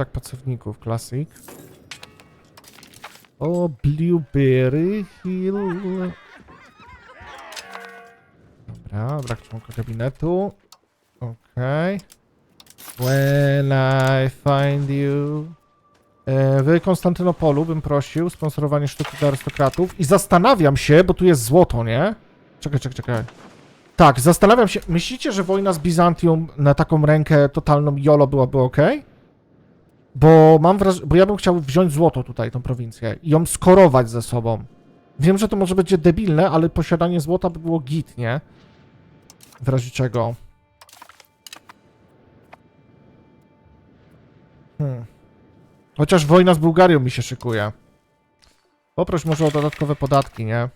brak pracowników, classic. O, Blueberry Hill. Dobra, brak członka gabinetu. Okej. When I find you. E, W Konstantynopolu bym prosił sponsorowanie sztuki dla arystokratów i zastanawiam się, bo tu jest złoto, nie? Czekaj, czekaj, czekaj. Tak, zastanawiam się, myślicie, że wojna z Bizantium na taką rękę totalną jolo byłaby ok? Bo mam wrażenie, bo ja bym chciał wziąć złoto tutaj, tą prowincję i ją skorować ze sobą. Wiem, że to może będzie debilne, ale posiadanie złota by było git, nie? W razie czego. Hmm. Chociaż wojna z Bułgarią mi się szykuje. Poproś może o dodatkowe podatki, nie?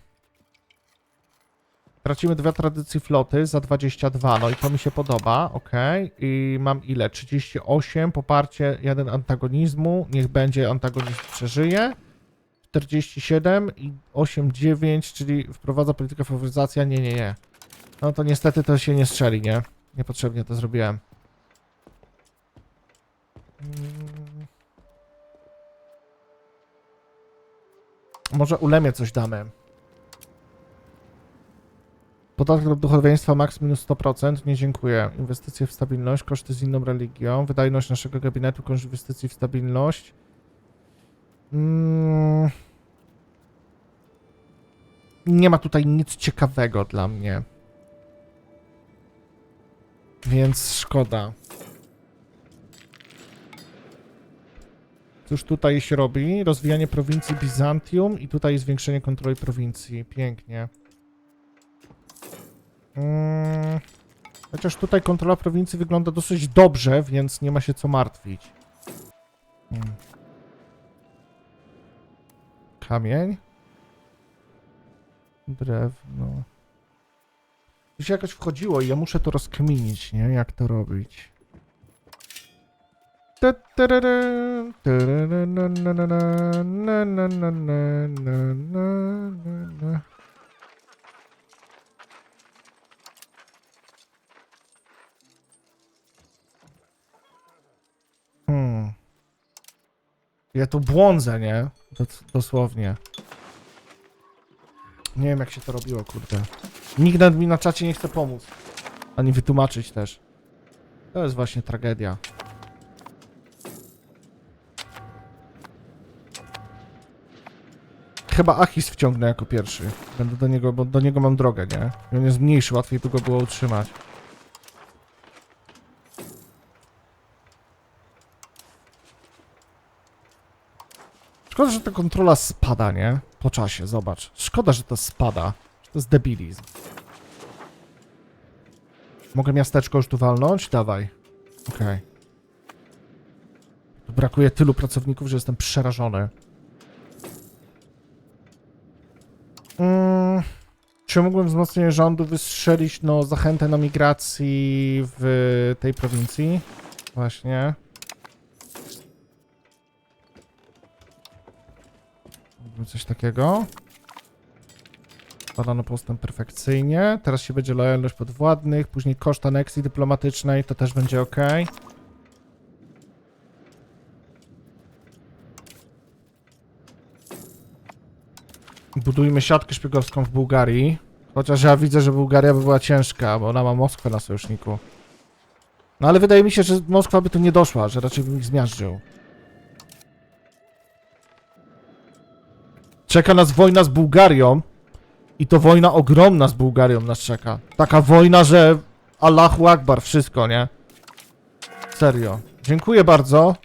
Tracimy dwie tradycje floty za 22, no i to mi się podoba, ok. I mam ile? 38, poparcie, jeden antagonizmu, niech będzie antagonizm przeżyje. 47 i 8, 9, czyli wprowadza politykę faworyzacja, nie, nie, nie. No to niestety to się nie strzeli, nie? Niepotrzebnie to zrobiłem. Mm. Może ulemie coś damy. Podatek od duchowieństwa max minus 100%. Nie dziękuję. Inwestycje w stabilność, koszty z inną religią, wydajność naszego gabinetu, koszt inwestycji w stabilność. Mm. Nie ma tutaj nic ciekawego dla mnie. Więc szkoda. Cóż tutaj się robi? Rozwijanie prowincji Bizantium i tutaj zwiększenie kontroli prowincji. Pięknie. Mm, chociaż tutaj kontrola prowincji wygląda dosyć dobrze, więc nie ma się co martwić. Mm. Kamień. Drewno. Się jakoś wchodziło i ja muszę to rozkminić, nie? Jak to robić. Ja tu błądzę, nie? Dos- dosłownie. Nie wiem, jak się to robiło, kurde. Nikt nawet mi na czacie nie chce pomóc. Ani wytłumaczyć też. To jest właśnie tragedia. Chyba Achis wciągnę jako pierwszy. Będę do niego, bo do niego mam drogę, nie? I on jest mniejszy, łatwiej by go było utrzymać. Szkoda, że ta kontrola spada, nie? Po czasie, zobacz. Szkoda, że to spada. To jest debilizm. Mogę miasteczko już tu walnąć? Dawaj. Okej. Tu brakuje tylu pracowników, że jestem przerażony. Mm, czy mógłbym wzmocnienie rządu wystrzelić no, zachętę na migracji w tej prowincji? Właśnie. Coś takiego. Badano postęp perfekcyjnie. Teraz się będzie lojalność podwładnych, później koszt aneksji dyplomatycznej, to też będzie ok. Budujmy siatkę szpiegowską w Bułgarii. Chociaż ja widzę, że Bułgaria by była ciężka, bo ona ma Moskwę na sojuszniku. No ale wydaje mi się, że Moskwa by tu nie doszła, że raczej bym ich zmiażdżył. Czeka nas wojna z Bułgarią. I to wojna ogromna z Bułgarią nas czeka. Taka wojna, że Allahu Akbar, wszystko, nie? Serio. Dziękuję bardzo.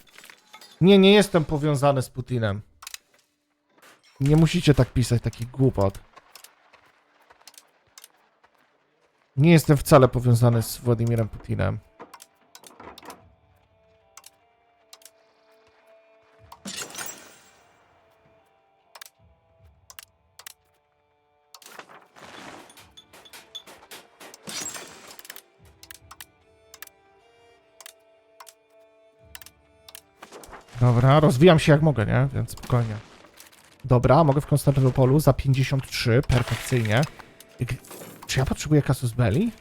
Nie, nie jestem powiązany z Putinem. Nie musicie tak pisać takich głupot. Nie jestem wcale powiązany z Władimirem Putinem. Dobra, rozwijam się jak mogę, nie? Więc spokojnie. Dobra, mogę w Konstantynopolu za 53, perfekcyjnie. Czy ja potrzebuję kasus belli?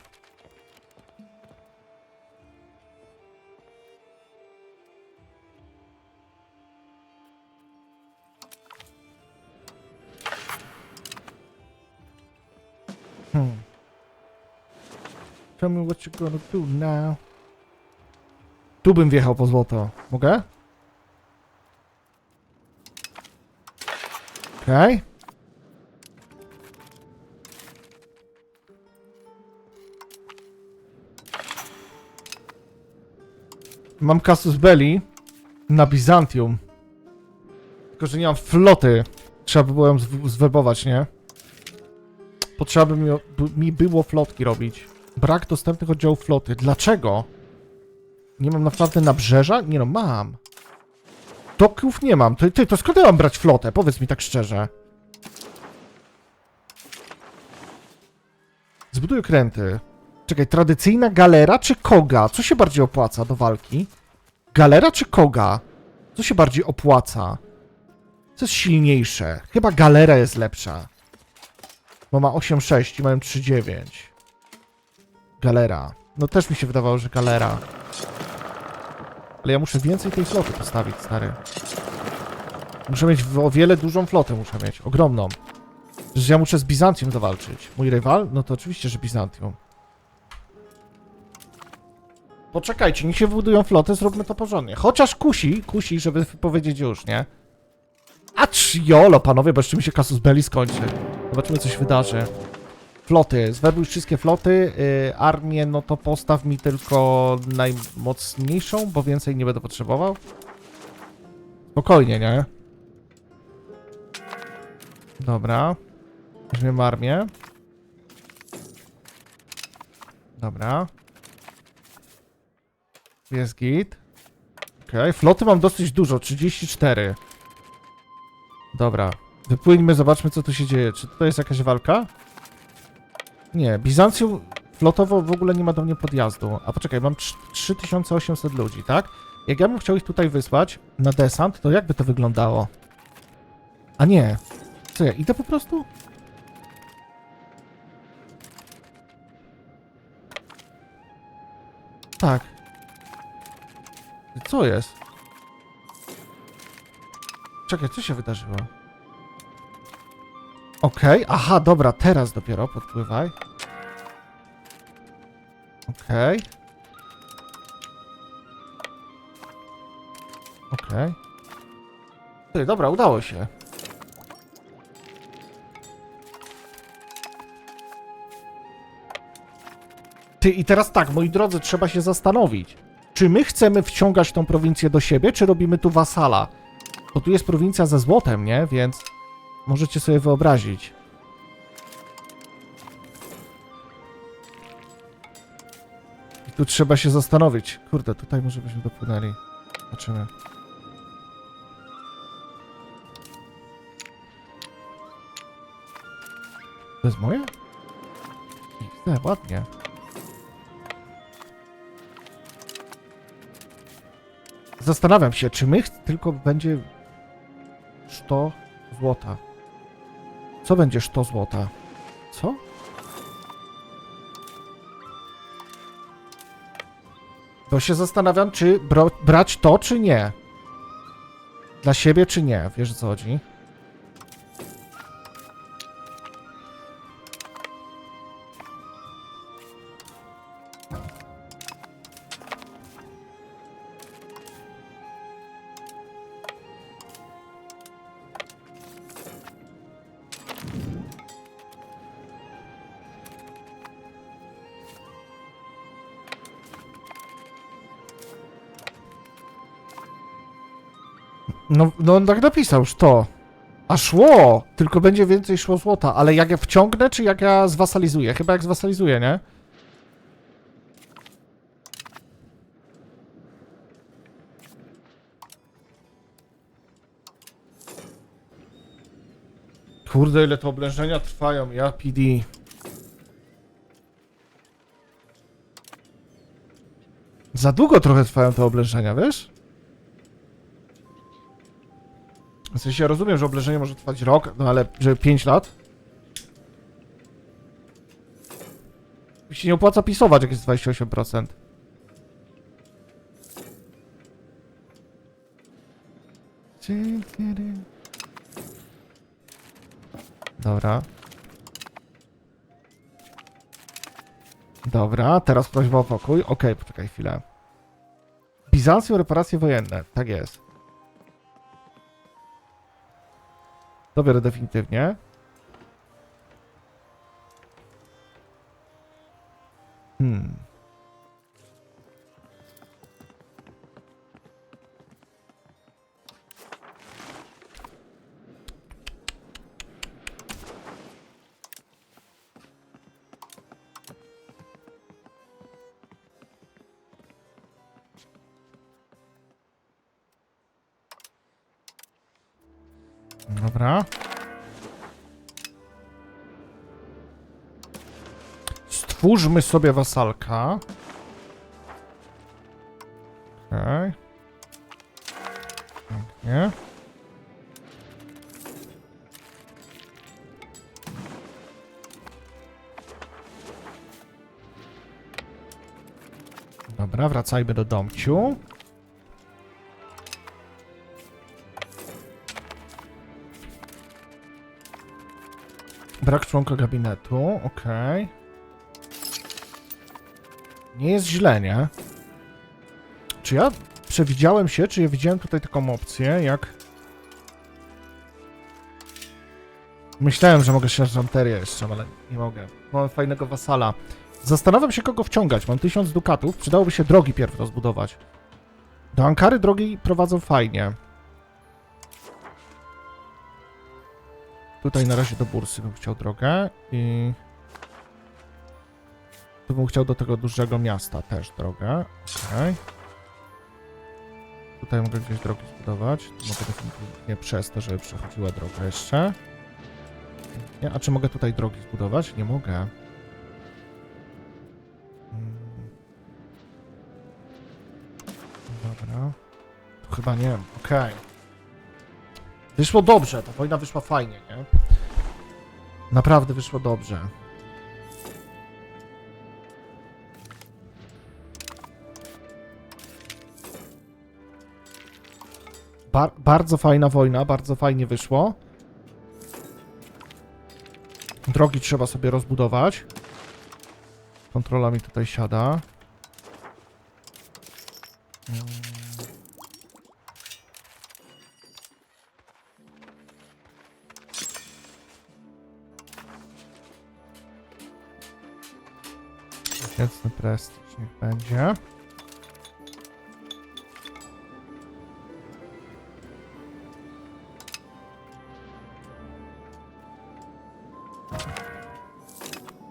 Hmm. Tell me what you're gonna do now. Tu bym wjechał po złoto. Mogę? Okej. Mam Casus Belli na Bizantium. Tylko, że nie mam floty. Trzeba by było ją zw- zwerbować, nie? Potrzeba by mi, by mi było flotki robić. Brak dostępnych oddziałów floty. Dlaczego? Nie mam naprawdę nabrzeża? Nie no, mam. Doków nie mam. Ty, ty, to skąd ja mam brać flotę? Powiedz mi tak szczerze. Zbuduj okręty. Czekaj, tradycyjna galera czy koga? Co się bardziej opłaca do walki? Galera czy koga? Co się bardziej opłaca? Co jest silniejsze? Chyba galera jest lepsza. Bo ma 8,6 i mają 3,9. Galera. No też mi się wydawało, że galera. Ale ja muszę więcej tej floty postawić, stary. Muszę mieć o wiele dużą flotę, muszę mieć. Ogromną. Że ja muszę z Bizancjum zawalczyć. Mój rywal? No to oczywiście, że Bizantium. Poczekajcie, niech się wybudują flotę, zróbmy to porządnie. Chociaż kusi, kusi, żeby powiedzieć już, nie? A jolo, panowie, bo jeszcze mi się Casus Belli skończy. Zobaczymy, co się wydarzy. Floty, zwerbuj wszystkie floty. Yy, armię, no to postaw mi tylko najmocniejszą, bo więcej nie będę potrzebował. Spokojnie, nie? Dobra. Weźmiemy armię. Dobra. Jest git. Okej, floty mam dosyć dużo, 34. Dobra. Wypłyńmy, zobaczmy co tu się dzieje. Czy to jest jakaś walka? Nie, Bizancjum flotowo w ogóle nie ma do mnie podjazdu. A poczekaj, mam trz- 3800 ludzi, tak? Jak ja bym chciał ich tutaj wysłać na desant, to jakby to wyglądało? A nie. Co ja, idę po prostu? Tak. Co jest? Czekaj, co się wydarzyło? Okej, aha, dobra, teraz dopiero podpływaj. Okej. Okej. Ty, dobra, udało się. Ty, i teraz tak, moi drodzy, trzeba się zastanowić. Czy my chcemy wciągać tą prowincję do siebie, czy robimy tu wasala? Bo tu jest prowincja ze złotem, nie? Więc możecie sobie wyobrazić. I tu trzeba się zastanowić. Kurde, tutaj może byśmy dopłynęli. Zobaczymy. To jest moje? XD, ładnie. Zastanawiam się, czy my ch- tylko będzie 100 złota. Co będzie 100 złota? Co? To się zastanawiam, czy brać to, czy nie. Dla siebie, czy nie. Wiesz co chodzi? No, no on tak napisał, to. A szło! Tylko będzie więcej szło złota. Ale jak ja wciągnę, czy jak ja zwasalizuję? Chyba jak zwasalizuję, nie? Kurde, ile to oblężenia trwają, ja PD. Za długo trochę trwają te oblężenia, wiesz? W sensie rozumiem, że oblężenie może trwać rok, no ale że 5 lat? Mi się nie opłaca pisować, jak jest 28%. Dobra. Dobra, teraz prośba o pokój. Okej, poczekaj chwilę. Bizancjum, reparacje wojenne. Tak jest. To biorę definitywnie. Hmm. Dobra. Stwórzmy sobie wasalka. Okej. Pięknie. Dobra, wracajmy do domciu. Brak członka gabinetu, okej. Nie jest źle, nie? Czy ja przewidziałem się, czy ja widziałem tutaj taką opcję, jak... Myślałem, że mogę sierżanterię jeszcze, ale nie mogę. Mam fajnego wasala. Zastanawiam się, kogo wciągać. Mam tysiąc dukatów. Przydałoby się drogi pierw rozbudować. Do Ankary drogi prowadzą fajnie. Tutaj na razie do Bursy bym chciał drogę i... Tu bym chciał do tego dużego miasta też drogę. Okej. Tutaj mogę gdzieś drogi zbudować. Tu mogę definitywnie przez to, żeby przechodziła droga jeszcze. Nie, a czy mogę tutaj drogi zbudować? Nie mogę. Mm. Dobra. Tu chyba nie. Okej. Wyszło dobrze, ta wojna wyszła fajnie, nie? Naprawdę wyszło dobrze. Bar bardzo fajna wojna, bardzo fajnie wyszło. Drogi trzeba sobie rozbudować. Kontrola mi tutaj siada. Prestiż niech będzie.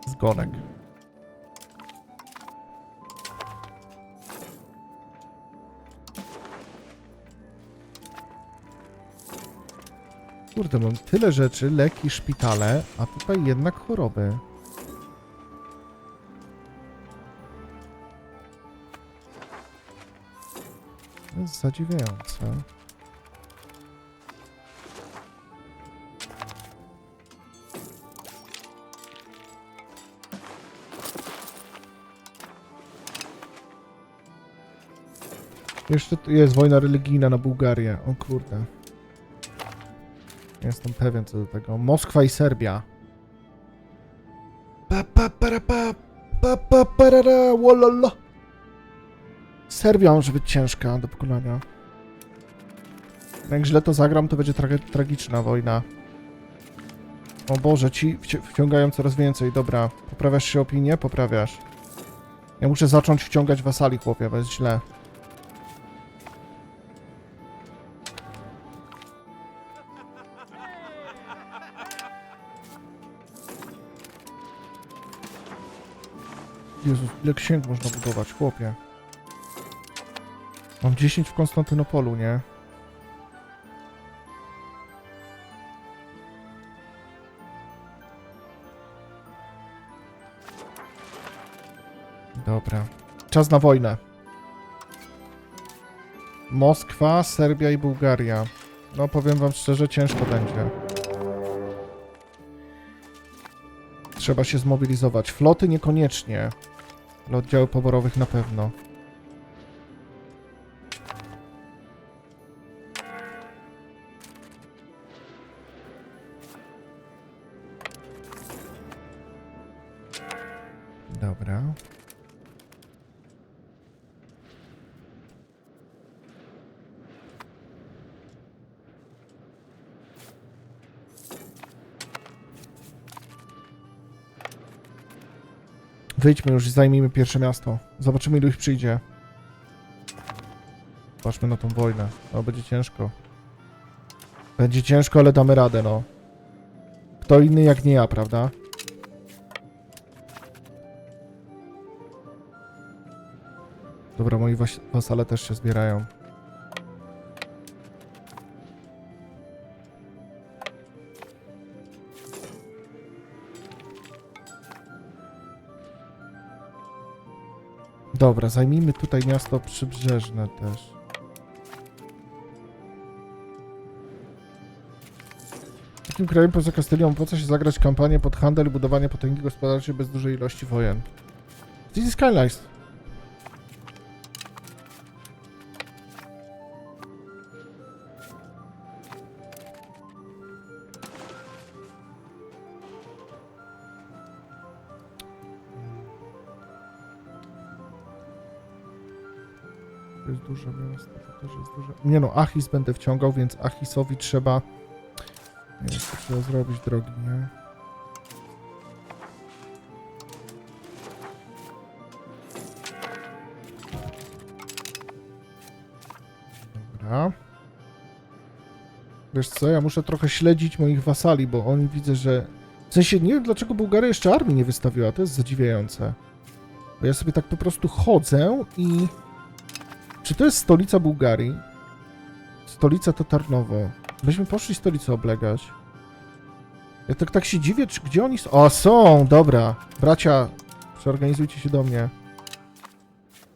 Zgonek. Kurde, mam tyle rzeczy, leki, szpitale, a tutaj jednak choroby. Jest zadziwiające. Jeszcze tu jest wojna religijna na Bułgarię. O kurde. Jestem pewien co do tego. Moskwa i Serbia. Pa, pa, para, pa, pa, pa, parara. Serbia może być ciężka do pokonania. Jak źle to zagram, to będzie trage- tragiczna wojna. O Boże, ci wci- wciągają coraz więcej. Dobra, poprawiasz się opinię? Poprawiasz. Ja muszę zacząć wciągać wasali, chłopie, bo jest źle. Jezus, ile księg można budować, chłopie. Mam 10 w Konstantynopolu, nie? Dobra. Czas na wojnę. Moskwa, Serbia i Bułgaria. No, powiem wam szczerze, ciężko będzie. Trzeba się zmobilizować. Floty niekoniecznie, ale oddziały poborowych na pewno. Wyjdźmy już i zajmijmy pierwsze miasto. Zobaczymy ilu ich przyjdzie. Patrzmy na tą wojnę. No, będzie ciężko. Będzie ciężko, ale damy radę, no. Kto inny jak nie ja, prawda? Dobra, moi was wasale też się zbierają. Dobra, zajmijmy tutaj miasto przybrzeżne też. W takim kraju poza Kastylią opłaca się zagrać kampanię pod handel i budowanie potęgi gospodarczej bez dużej ilości wojen. City Skylines. To jest duże miasto, to też jest duże. Nie no, Achis będę wciągał, więc Achisowi trzeba... Nie wiem, co trzeba zrobić, drogi, nie? Dobra. Wiesz co, ja muszę trochę śledzić moich wasali, bo oni widzę, że... W sensie, nie wiem dlaczego Bułgaria jeszcze armii nie wystawiła, to jest zadziwiające. Bo ja sobie tak po prostu chodzę i... Czy to jest stolica Bułgarii? Stolica to Tarnowo. Byśmy poszli stolicę oblegać. Ja tak, tak się dziwię, czy, gdzie oni są. O, są! Dobra. Bracia, przeorganizujcie się do mnie.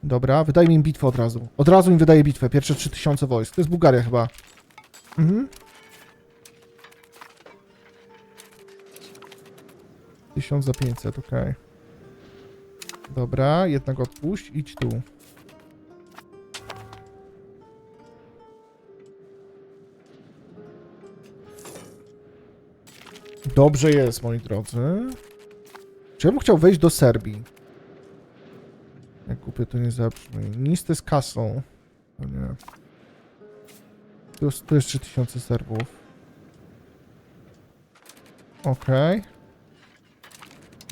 Dobra, wydaje mi im bitwę od razu. Od razu im wydaje bitwę. Pierwsze 3000 wojsk. To jest Bułgaria chyba. Mhm. 1000 za 500, okej. Dobra, jednego odpuść, idź tu. Dobrze jest, moi drodzy. Czy ja bym chciał wejść do Serbii? Jak kupię, to nie zabrzmi. Listy z kasą. O nie. Tu jest, tu jest 3000 Serbów. Okej.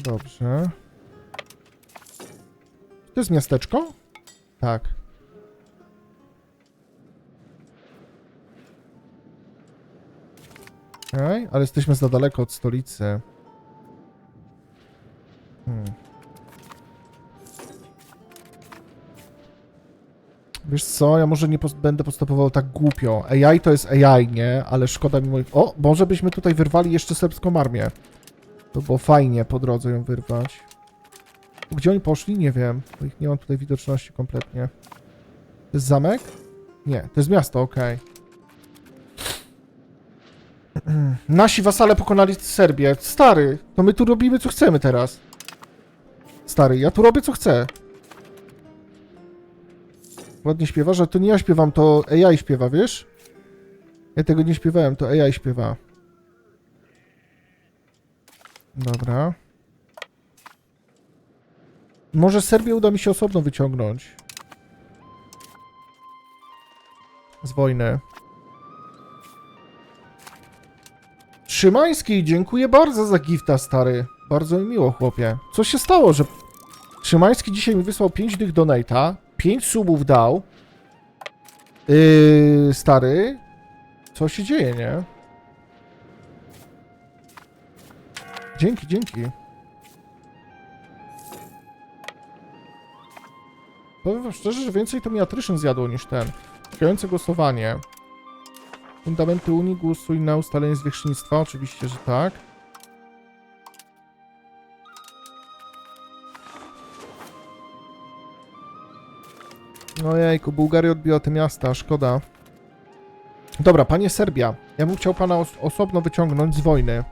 Dobrze. To jest miasteczko? Tak. Okej, ale jesteśmy za daleko od stolicy. Hmm. Wiesz co, ja może nie będę postępował tak głupio. AI to jest AI, nie? Ale szkoda mi moich... O, może byśmy tutaj wyrwali jeszcze serbską armię. To było fajnie po drodze ją wyrwać. Gdzie oni poszli? Nie wiem, bo ich nie mam tutaj widoczności kompletnie. To jest zamek? Nie, to jest miasto, okej. Nasi wasale pokonali Serbię. Stary, to my tu robimy co chcemy teraz. Stary, ja tu robię co chcę. Ładnie śpiewa, że to nie ja śpiewam, to AI śpiewa, wiesz? Ja tego nie śpiewałem, to AI śpiewa. Dobra. Może Serbię uda mi się osobno wyciągnąć. Z wojny. Szymański, dziękuję bardzo za gifta, stary. Bardzo mi miło, chłopie. Co się stało, że... Szymański dzisiaj mi wysłał 5 dych donata, 5 subów dał. Yy, stary. Co się dzieje, nie? Dzięki, dzięki. Powiem wam szczerze, że więcej to mi atryszyn zjadło niż ten. Czekające głosowanie. Fundamenty Unii głosuj na ustalenie zwierzchnictwa, oczywiście, że tak. No jejku, Bułgaria odbiła te miasta, szkoda. Dobra, panie Serbia, ja bym chciał pana os osobno wyciągnąć z wojny.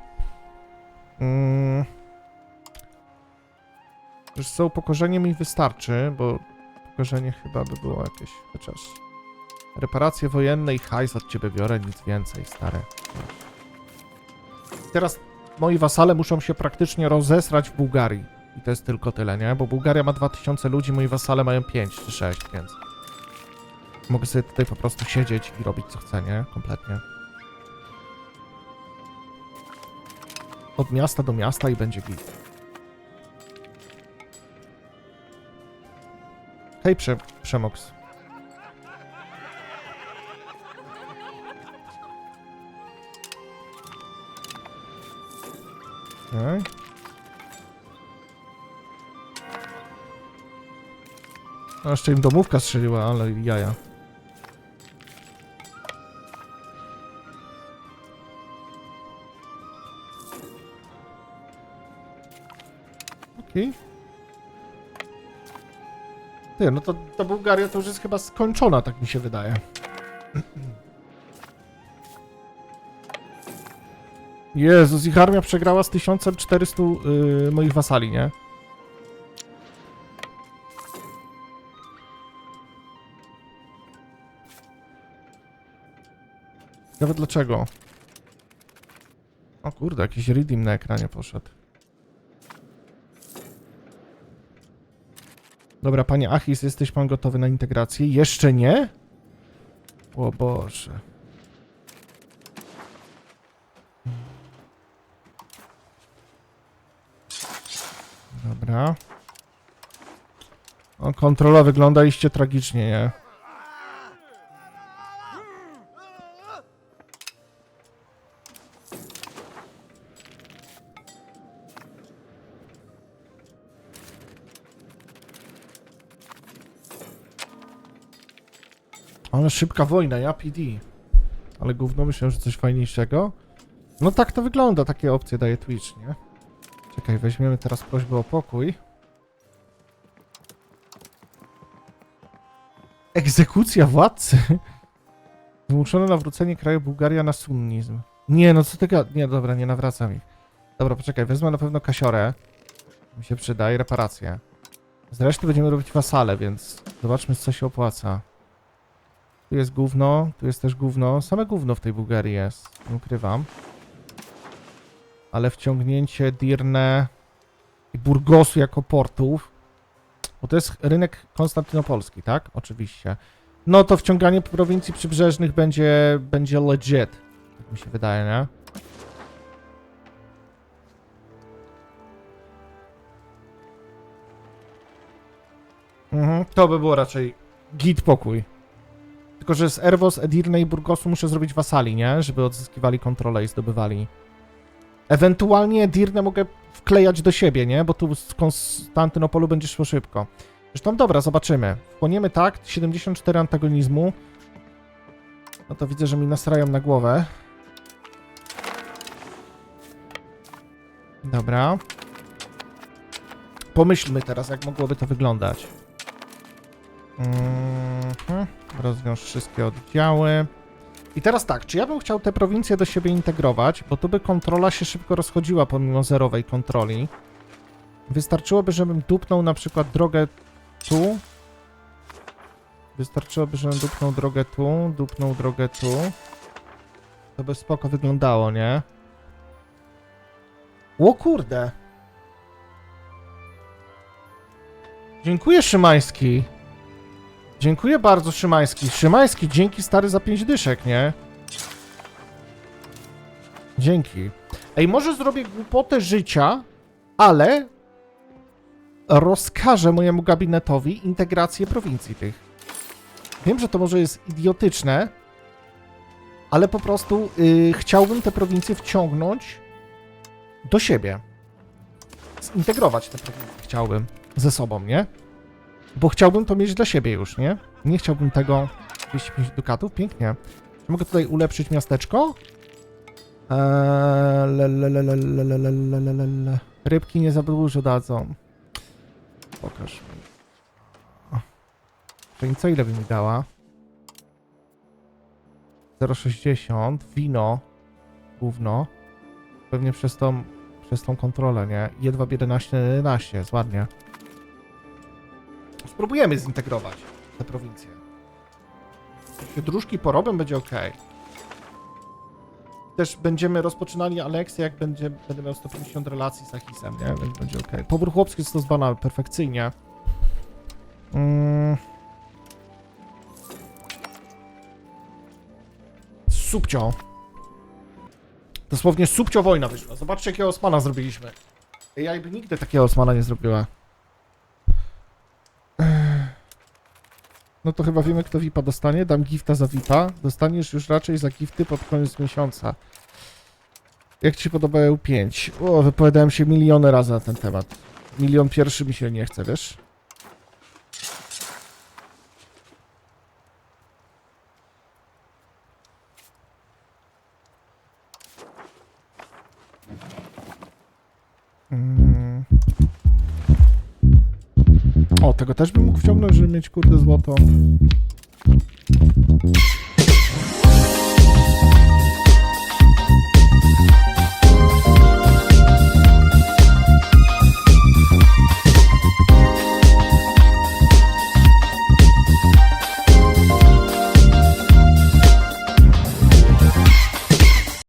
Mm. Wiesz co, mi wystarczy, bo upokorzenie chyba by było jakieś, chociaż... Reparacje wojenne i hajs od ciebie biorę, nic więcej, stare. Teraz moi wasale muszą się praktycznie rozesrać w Bułgarii. I to jest tylko tyle, nie? Bo Bułgaria ma 2000 ludzi, moi wasale mają 5 czy 6, więc... Mogę sobie tutaj po prostu siedzieć i robić co chcę, nie? Kompletnie. Od miasta do miasta i będzie git. Hej, Prze Przemox. Okej. No, jeszcze im domówka strzeliła, ale jaja. Okej. Ty, no to ta Bułgaria to już jest chyba skończona, tak mi się wydaje. Jezus, ich armia przegrała z 1400 yy, moich wasali, nie? Nawet dlaczego? O kurde, jakiś redeem na ekranie poszedł. Dobra, panie Achis, jesteś pan gotowy na integrację? Jeszcze nie? O Boże. Dobra. O, kontrola wygląda iście tragicznie, nie? Ale szybka wojna, ja PD. Ale gówno myślę, że coś fajniejszego. No tak to wygląda, takie opcje daje Twitch, nie? Czekaj, weźmiemy teraz prośbę o pokój. Egzekucja władcy? Wymuszone nawrócenie kraju Bułgaria na sunnizm. Nie, no co ty. Nie, dobra, nie nawracam ich. Dobra, poczekaj, wezmę na pewno kasiorę. Mi się przyda i reparacje. Zresztą będziemy robić wasale, więc zobaczmy, co się opłaca. Tu jest gówno, tu jest też gówno. Same gówno w tej Bułgarii jest, nie ukrywam. Ale wciągnięcie Dirne i Burgosu jako portów, bo to jest rynek konstantynopolski, tak? Oczywiście. No to wciąganie prowincji przybrzeżnych będzie, będzie legit, tak mi się wydaje, nie? Mhm, to by było raczej git pokój. Tylko, że z Erwos, Edirne i Burgosu muszę zrobić wasali, nie? Żeby odzyskiwali kontrolę i zdobywali. Ewentualnie Edirne mogę wklejać do siebie, nie? Bo tu z Konstantynopolu będzie szło szybko. Zresztą dobra, zobaczymy. Wchłoniemy tak, 74 antagonizmu. No to widzę, że mi nasrają na głowę. Dobra. Pomyślmy teraz, jak mogłoby to wyglądać. Mhm. Rozwiąż wszystkie oddziały. I teraz tak, czy ja bym chciał te prowincje do siebie integrować, bo to by kontrola się szybko rozchodziła pomimo zerowej kontroli. Wystarczyłoby, żebym dupnął na przykład drogę tu. Wystarczyłoby, żebym dupnął drogę tu, dupnął drogę tu. To by spoko wyglądało, nie? O kurde! Dziękuję, Szymański. Dziękuję bardzo, Szymański. Szymański, dzięki stary za pięć dyszek, nie? Dzięki. Ej, może zrobię głupotę życia, ale rozkażę mojemu gabinetowi integrację prowincji tych. Wiem, że to może jest idiotyczne, ale po prostu yy, chciałbym te prowincje wciągnąć do siebie. Zintegrować te prowincje chciałbym ze sobą, nie? Bo chciałbym to mieć dla siebie już, nie? Nie chciałbym tego 205 dukatów, pięknie. Czy mogę tutaj ulepszyć miasteczko? Eee. Rybki nie za dużo dadzą. Pokaż mi. Czyli co ile by mi dała? 0,60. Wino. Gówno. Pewnie przez tą, przez tą kontrolę, nie? Jedwab 11 na 11, jest ładnie. Spróbujemy zintegrować te prowincje. Dróżki porobią, będzie ok. Też będziemy rozpoczynali Aleksję, jak będzie, będę miał 150 relacji z Achisem, nie? Więc będzie ok. Pobór chłopski jest to zbana perfekcyjnie. Mm. Subcio. Dosłownie subcio wojna wyszła. Zobaczcie, jakiego Osmana zrobiliśmy. Ja jakby nigdy takiego Osmana nie zrobiła. No to chyba wiemy, kto VIPa dostanie. Dam gifta za VIPa. Dostaniesz już raczej za gifty pod koniec miesiąca. Jak ci się podoba EU5? O, wypowiadałem się miliony razy na ten temat. Milion pierwszy mi się nie chce, wiesz? Tego też bym mógł wciągnąć, żeby mieć kurde złoto.